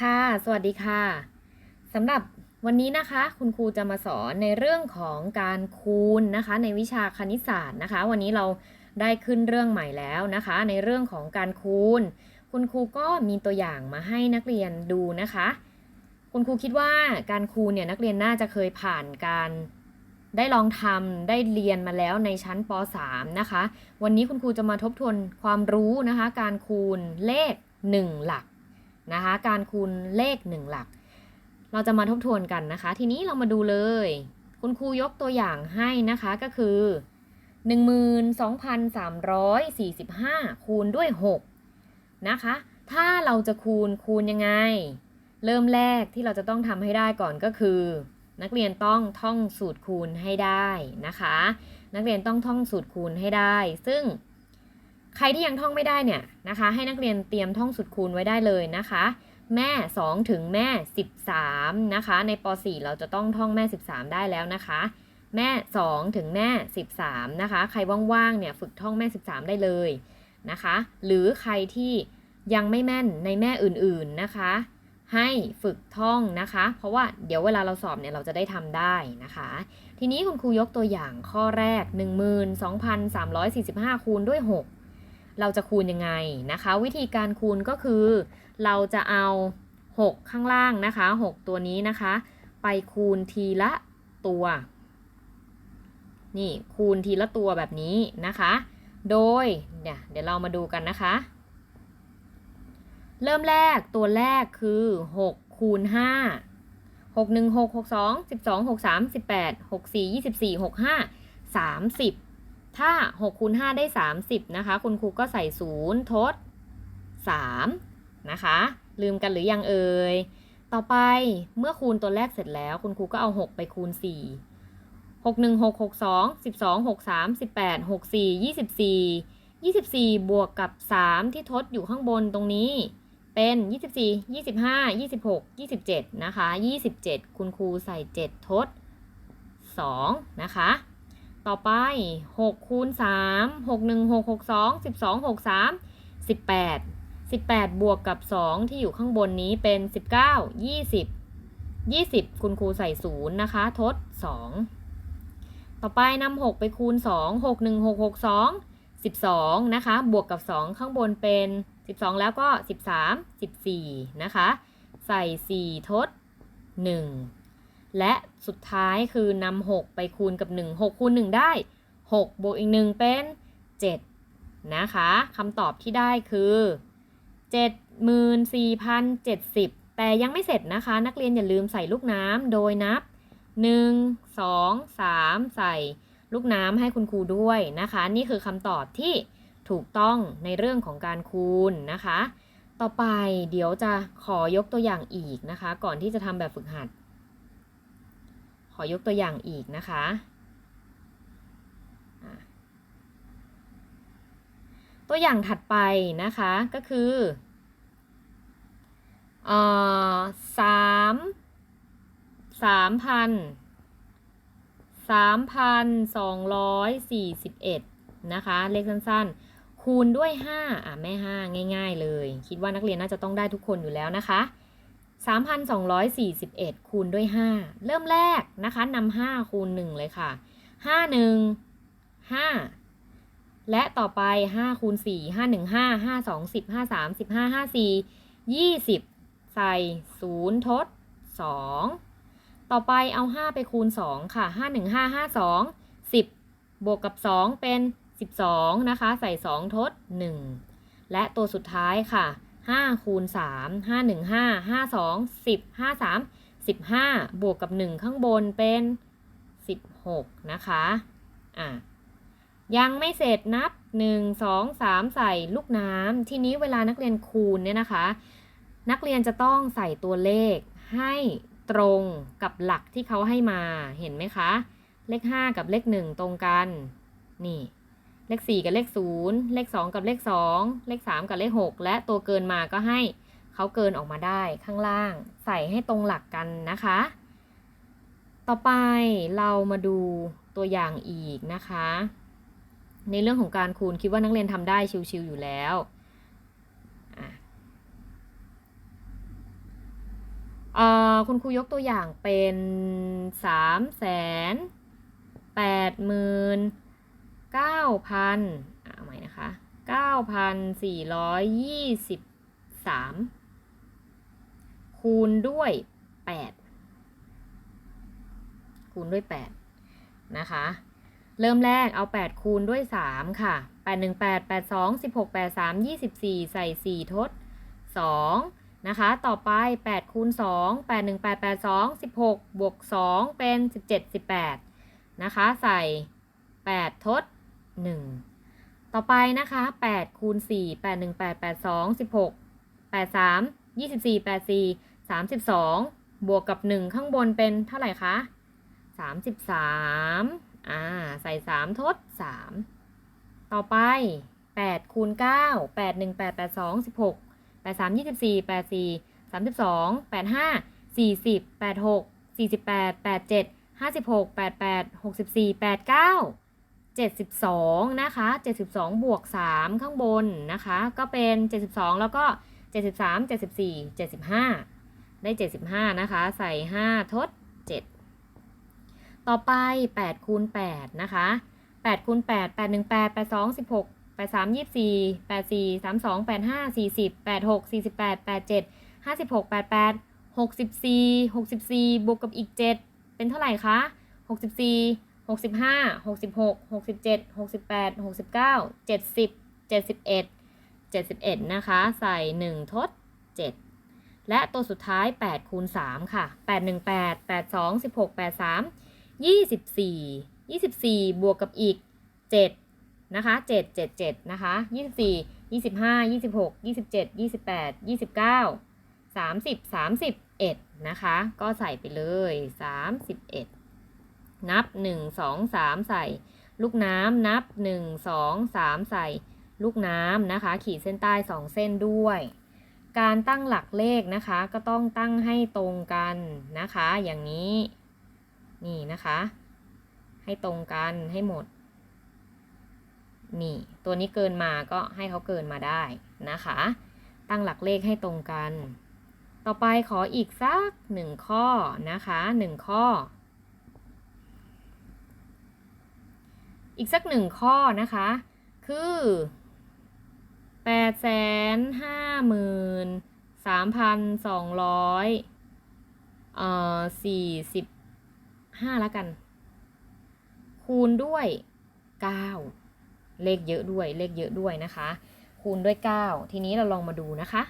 ค่ะ สวัสดีค่ะสำหรับวันนี้นะคะ คุณครูจะมาสอนในเรื่องของการคูณนะคะ ในวิชาคณิตศาสตร์นะคะ วันนี้เราได้ขึ้นเรื่องใหม่แล้วนะคะ ในเรื่องของการคูณ คุณครูก็มีตัวอย่างมาให้นักเรียนดูนะคะ คุณครูคิดว่าการคูณเนี่ยนักเรียนน่าจะเคยผ่านการได้ลองทำได้เรียนมาแล้วในชั้นป .3 นะคะ วันนี้คุณครูจะมาทบทวนความรู้นะคะ การคูณเลข 1 หลัก นะคะ การคูณเลข 1 หลัก เราจะมาทบทวนกันนะคะ ทีนี้เรามาดูเลย คุณครูยกตัวอย่างให้นะคะก็คือ 12,345 คูณด้วย 6 นะคะ ถ้าเราจะคูณคูณยังไง เริ่มแรกที่เราจะต้องทำให้ได้ก่อนก็คือ นักเรียนต้องท่องสูตรคูณให้ได้นะคะ นักเรียนต้องท่องสูตรคูณให้ได้ ซึ่ง ใครที่ยังท่องไม่ได้เนี่ยนะคะ ให้นักเรียนเตรียมท่องสูตรคูณไว้ได้เลยนะคะ แม่ 2 ถึงแม่ 13 นะคะ ในป .4 เราจะต้องท่องแม่ 13 ได้แล้วนะคะ แม่ 2 ถึงแม่ 13 นะคะ ใครว่างๆเนี่ยฝึกท่องแม่ 13 ได้เลยนะคะ หรือใครที่ยังไม่แม่นในแม่อื่นๆนะคะ ให้ฝึกท่องนะคะ เพราะว่าเดี๋ยวเวลาเราสอบเนี่ยเราจะได้ทำได้นะคะ ทีนี้คุณครูยกตัวอย่างข้อแรก 12,345 คูณด้วย 6 เราจะคูณยังไงนะคะ วิธีการคูณก็คือ เราจะเอา 6 ข้างล่างนะคะ 6 ตัวนี้นะคะ ไปคูณทีละตัว นี่คูณทีละตัวแบบนี้นะคะ โดยเนี่ยเดี๋ยวเรามาดูกันนะคะ เริ่มแรกตัวแรกคือ 6 คูณ 5 6 1 6 6 2 12 6 3 18 6 4 24 6 5 30 ถ้า6คูณ5ได้ 30 นะคะ คุณครูก็ใส่ 0 ทด 3 นะคะ ลืมกันหรือยังเอ่ย ต่อไปเมื่อคูณตัวแรกเสร็จแล้ว คุณครูก็เอา 6 ไปคูณ 4 6 1 6 6 2 12 6 3 18 6 4 24 24 บวกกับ 3 ที่ทดอยู่ข้างบนตรงนี้ เป็น 24 25 26 27 นะคะ 27 คุณครูใส่ 7 ทด 2 นะคะ ต่อไป6คูณ3 6 1 6 6 2 12 6 3 18 18 บวกกับ 2 ที่อยู่ข้างบนนี้เป็น 19 20 20 คุณครูใส่ 0 นะคะ ทด 2 ต่อไปนำ6ไปคูณ 2 6 1 6 6 2 12 นะคะ บวกกับ 2 ข้างบนเป็น 12 แล้วก็ 13 14 นะคะ ใส่ 4 ทด 1 และสุดท้ายคือนำ6ไปคูณกับ 1 6คูณ1 ได้6บวกอีก 1 เป็น 7 นะคะคำตอบที่ได้คือ 74,070 แต่ยังไม่เสร็จนะคะ นักเรียนอย่าลืมใส่ลูกน้ำโดยนับ 1 2 3 ใส่ลูกน้ำให้คุณครูด้วยนะคะ นี่คือคำตอบที่ถูกต้องในเรื่องของการคูณนะคะ ต่อไปเดี๋ยวจะขอยกตัวอย่างอีกนะคะ ก่อนที่จะทำแบบฝึกหัด อยกตัวอย่างอีกนะคะ ตัวอย่างถัดไปนะคะก็คือออสามสามพันสามพันสองร้อยสี่สิบเอ็ดนะคะ เลขสั้นๆ คูณด้วยห้าอะแม่ห้าง่าย ๆ เลย คิดว่านักเรียนน่าจะต้องได้ทุกคนอยู่แล้วนะคะ 3,241 คูณด้วย 5 เริ่มแรกนะคะนำ5คูณ 1 เลยค่ะ 5 1 5 และต่อไป 5 คูณ 4 5 1 5 5 2 10 5 3 15 5 4 20 ใส่ 0 ทด 2 ต่อไปเอา 5 ไปคูณ 2 ค่ะ 5 1 5 5 2 10 บวกกับ 2 เป็น 12 นะคะ ใส่ 2 ทด 1 และตัวสุดท้ายค่ะ 5คูณ3 5 1 5 5 2 10 5 3 15 บวกกับ 1 ข้างบนเป็น 16 นะคะอะยังไม่เสร็จนับ 1 2 3 ใส่ลูกน้ำทีนี้เวลานักเรียนคูณเนี่ยนะคะ นักเรียนจะต้องใส่ตัวเลขให้ตรงกับหลักที่เขาให้มาเห็นไหมคะ เลข 5 กับเลข 1 ตรงกัน นี่ เลข 4 กับเลข 0 เลข 2 กับเลข 2 เลข 3 กับเลข 6 และตัวเกินมาก็ให้เขาเกินออกมาได้ข้างล่าง ใส่ให้ตรงหลักกันนะคะ ต่อไปเรามาดูตัวอย่างอีกนะคะ ในเรื่องของการคูณคิดว่านักเรียนทำได้ชิวๆอยู่แล้วอะเอ่อคุณครูยกตัวอย่างเป็นสามแสนแปดหมื่น เก้าพันอ่าใหม่นะคะเก้าพันสี่ร้อยยี่สิบสามคูณด้วยแปดคูณด้วยแปดนะคะ เริ่มแรกเอา 8 คูณด้วย 3 ค่ะ 8 1 8 8 2 16 8 3 24 ใส่ 4 ทด 2 นะคะ ต่อไป 8 คูณ 2 8 1 8 8 2 16 บวก 2 เป็น 17 18 นะคะ ใส่ 8 ทด 1 ต่อไปนะคะ8คูณ4 8 1 8 8 2 16 8 3 24 84 32 บวกกับ 1 ข้างบนเป็นเท่าไหร่คะ 33อ่าใส่ 3 ทด 3 ต่อไป8คูณ9 8 1 8 8 2 16 8 3 24 84 32 85 40 86 48 87 56 88 64 89 72 นะคะ 72 บวก 3 ข้างบนนะคะ ก็เป็น 72 แล้วก็ 73 74 75 ได้ 75 นะคะ ใส่ 5 ทด 7 ต่อไป 8 คูณ 8 นะคะ 8 คูณ 8 8 1 8 8 2 16 8 3 24 8 4 3 2 8 5 40 8 6 48 87 56 88 64 64 บวกกับอีก 7 เป็นเท่าไหร่คะ 64 65 66 67 68 69 70 71 71นะคะ ใส่1ทด7และตัวสุดท้าย8คูณ3ค่ะ8 1 8 8 2 16 8 3 24 24บวกกับอีก7นะคะ7 7 7นะคะ24 25 26 27 28 29 30 31นะคะ ก็ใส่ไปเลย31 นับ 1 2 3 ใส่ ลูกน้ำนับ 1 2 3 ใส่ ลูกน้ำนะคะ ขีดเส้นใต้ 2 เส้นด้วย การตั้งหลักเลขนะคะ ก็ต้องตั้งให้ตรงกันนะคะ อย่างนี้นี่นะคะ ให้ตรงกันให้หมด นี่ ตัวนี้เกินมาก็ให้เขาเกินมาได้นะคะ ตั้งหลักเลขให้ตรงกัน ต่อไปขออีกสักหนึ่งข้อนะคะหนึ่งข้อ อีกสักหนึ่งข้อนะคะ คือแปดแสนห้าหมื่นสามพันสองร้อยเอ่อสี่สิบห้าแล้วกัน คูณด้วยเก้าเลขเยอะด้วยเลขเยอะด้วยนะคะ คูณด้วยเก้าทีนี้เราลองมาดูนะคะ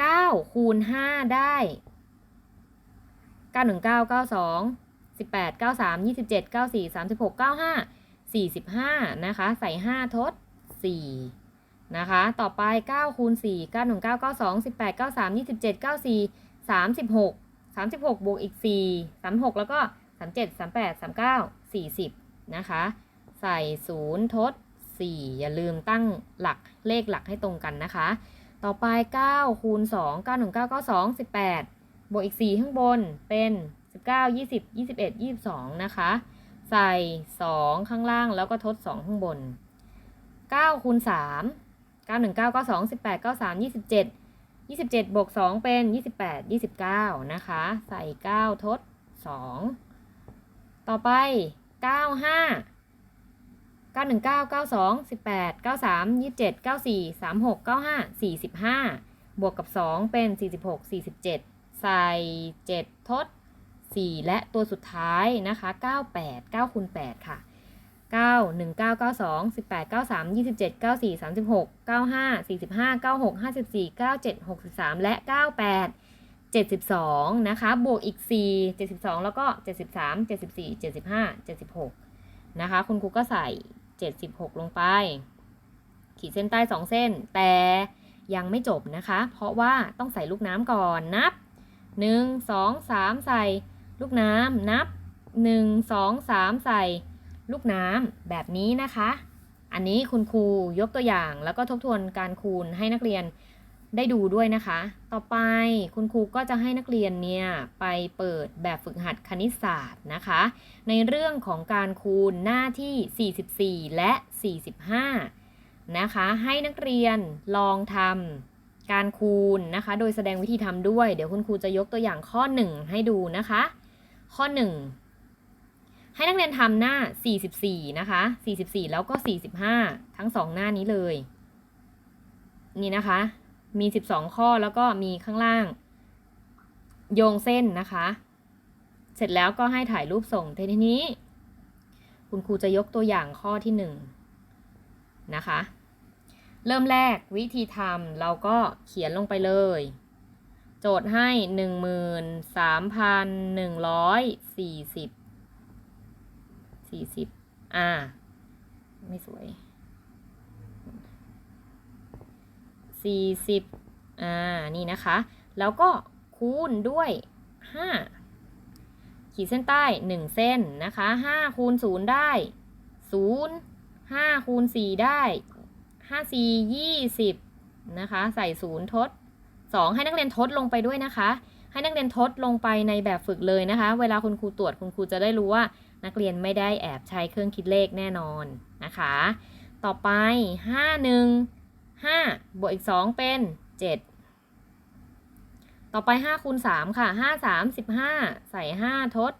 เก้าคูณห้าได้เก้าหนึ่งเก้าเก้าสองสิบแปดเก้าสามยี่สิบเจ็ดเก้าสี่สามสิบหกเก้าห้า สี่สิบห้านะคะ ใส่ห้าทดสี่นะคะ ต่อไปเก้าคูณสี่เก้าหนึ่งเก้าเก้าสองสิบแปดเก้าสามยี่สิบเจ็ดเก้าสี่สามสิบหกสามสิบหกบวกอีกสี่สามหกแล้วก็สามเจ็ดสามแปดสามเก้าสี่สิบนะคะ ใส่ศูนย์ทด 4 อย่าลืมตั้งหลักเลขหลักให้ตรงกันนะคะ ต่อไป 9 คูณ 2 9 1 9 9 2 18 บวกอีก 4 ข้างบนเป็น 19 20 21 22 นะคะ ใส่ 2 ข้างล่างแล้วก็ทด 2 ข้างบน9คูณ3 9 1 9 9 2 18 93 27 27บวก2เป็น 28 29 นะคะ ใส่ 9 ทด 2 ต่อไป 95 9 1 9 9 2 18 93 27 94 36 95 45 บวกกับ 2 เป็น 46 47 ใส่ 7 ทด 4 และตัวสุดท้ายนะคะ 98 9คูณ8ค่ะ 9 1 9 9 2 18 93 27 94 36 95 45 96 54 97 63 และ 98 72 นะคะ บวกอีก 4 72 แล้วก็ 73 74 75 76 นะคะ คุณครูก็ใส่ 76 ลงไป ขีดเส้นใต้ 2 เส้น แต่ยังไม่จบนะคะ เพราะว่าต้องใส่ลูกน้ำก่อนนับ 1 2 3 ใส่ ลูกน้ำนับ 1 2 3 ใส่ ลูกน้ำแบบนี้นะคะ อันนี้คุณครูยกตัวอย่างแล้วก็ทบทวนการคูณให้นักเรียนได้ดูด้วยนะคะ ต่อไปคุณครูก็จะให้นักเรียนเนี่ยไปเปิดแบบฝึกหัดคณิตศาสตร์นะคะ ในเรื่องของการคูณหน้าที่ 44 และ 45 นะคะ ให้นักเรียนลองทำการคูณนะคะ โดยแสดงวิธีทำด้วย เดี๋ยวคุณครูจะยกตัวอย่างข้อ 1 ให้ดูนะคะ ข้อ 1 ให้นักเรียนทำหน้า 44 นะคะ 44 แล้วก็ 45 ทั้ง 2 หน้านี้เลย นี่นะคะ มี 12 ข้อแล้วก็มีข้างล่าง โยงเส้นนะคะ เสร็จแล้วก็ให้ถ่ายรูปส่งทีนี้ คุณครูจะยกตัวอย่างข้อที่ 1 นะคะ เริ่มแรกวิธีทำเราก็เขียนลงไปเลย โจทย์ให้13,140 40อ่า ไม่สวย40อ่า นี่นะคะ แล้วก็คูณด้วย5ขีดเส้นใต้1เส้นนะคะ5คูณ0ได้0 5คูณ4ได้5 4 20นะคะ ใส่0ทด 2 ให้นักเรียนทดลงไปด้วยนะคะ ให้นักเรียนทดลงไปในแบบฝึกเลยนะคะ เวลาคุณครูตรวจคุณครูจะได้รู้ว่านักเรียนไม่ได้แอบใช้เครื่องคิดเลขแน่นอนนะคะ ต่อไป 5 1 5 บวกอีก 2 เป็น 7 ต่อไป5คูณ3ค่ะ 5 3 15 ใส่ 5 ทด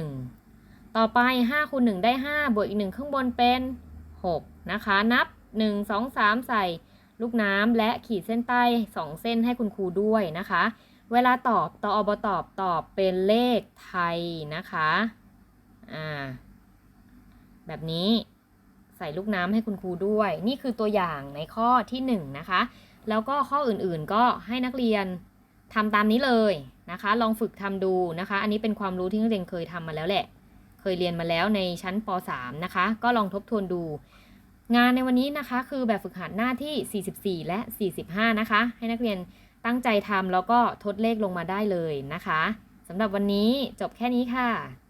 1 ต่อไป5คูณ1ได้ 5 บวกอีก 1 ข้างบนเป็น 6 นะคะ นับ 1 2 3 ใส่ ลูกน้ำและขีดเส้นใต้ 2 เส้นให้คุณครูด้วยนะคะ เวลาตอบตอบตอบตอบเป็นเลขไทยนะคะอ่าแบบนี้ใส่ลูกน้ำให้คุณครูด้วย นี่คือตัวอย่างในข้อที่1นงนะคะ แล้วก็ข้ออื่นๆก็ให้นักเรียนทำตามนี้เลยนะคะ ลองฝึกทำดูนะคะ อันนี้เป็นความรู้ที่นักเรียนเคยทำมาแล้วแหละ เคยเรียนมาแล้วในชั้นป .3 นะคะ ก็ลองทบทวนดู งานในวันนี้นะคะคือแบบฝึกหัดหน้าที่ 44 และ 45 นะคะ ให้นักเรียนตั้งใจทำแล้วก็ทดเลขลงมาได้เลยนะคะสำหรับวันนี้จบแค่นี้ค่ะ